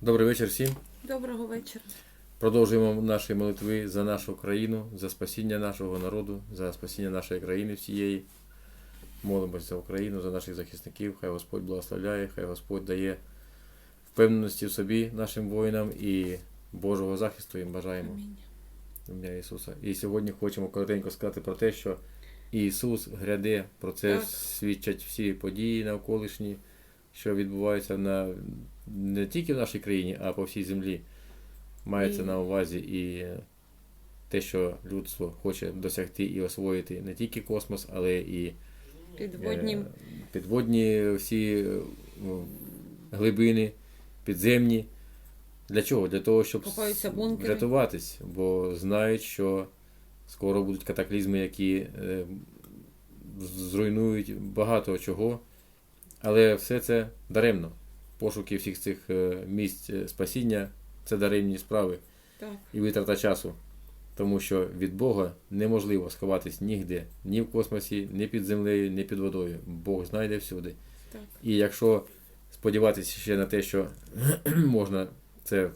Добрий вечір всім. Доброго вечора. Продовжуємо наші молитви за нашу країну, за спасіння нашого народу, за спасіння нашої країни всієї. Молимося за Україну, за наших захисників. Хай Господь благословляє, хай Господь дає впевненості в собі нашим воїнам і Божого захисту їм бажаємо. Амінь. Ім'я Ісуса. І сьогодні хочемо коротенько сказати про те, що Ісус гряде, про це Так. свідчать всі події навколишні, що відбуваються на, не тільки в нашій країні, а по всій землі. Мається І- на увазі і те, що людство хоче досягти і освоїти не тільки космос, але і Підводні е, підводні всі е, глибини, підземні. Для чого? Для того, щоб врятуватись, бо знають, що скоро будуть катаклізми, які е, зруйнують багато чого. Але все це даремно. Пошуки всіх цих е, місць е, спасіння це даремні справи так, і витрата часу. Тому що від Бога неможливо сховатись нігде, ні в космосі, ні під землею, ні під водою. Бог знайде всюди. так, І якщо сподіватися ще на те, що можна це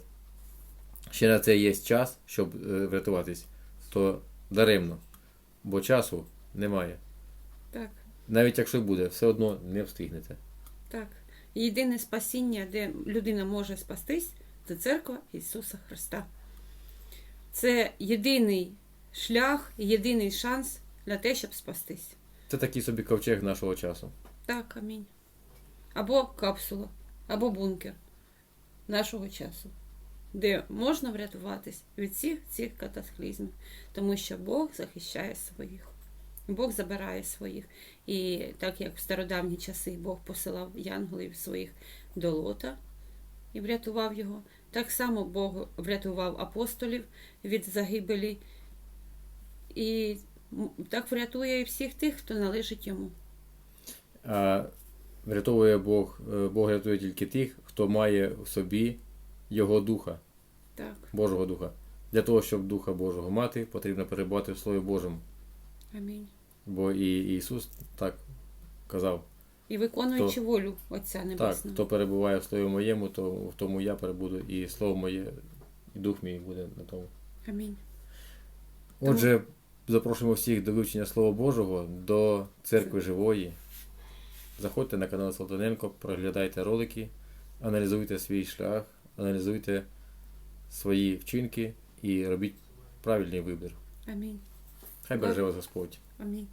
ще на це є час, щоб е, врятуватись, то даремно. Бо часу немає. так, Навіть якщо буде, все одно не встигнете. так. Єдине спасіння, де людина може спастись, це церква Ісуса Христа. Це єдиний шлях, єдиний шанс для те, щоб спастись. Це такий собі ковчег нашого часу. Так, амінь. Або капсула, або бункер нашого часу, де можна врятуватись від всіх цих катаклізмів, тому що Бог захищає своїх. Бог забирає своїх. І так як в стародавні часи Бог посилав янголів своїх до лота і врятував його, так само Бог врятував апостолів від загибелі. І так врятує і всіх тих, хто належить йому. А врятовує Бог, е, Бог рятує тільки тих, хто має в собі Його Духа, Так, Божого Духа. Для того, щоб Духа Божого мати, потрібно перебувати в Слові Божому. амінь. Бо і Ісус так казав. І виконуючи волю Отця Так, хто перебуває в Слові моєму, то в тому я перебуду, і Слово моє, і Дух мій буде на тому. Амінь. Отже, запрошуємо всіх до вивчення Слова Божого, до церкви живої. Заходьте на канал Салтаненко, проглядайте ролики, аналізуйте свій шлях, аналізуйте свої вчинки і робіть правильний вибір. Амінь. Хай береже вас Господь. Амінь.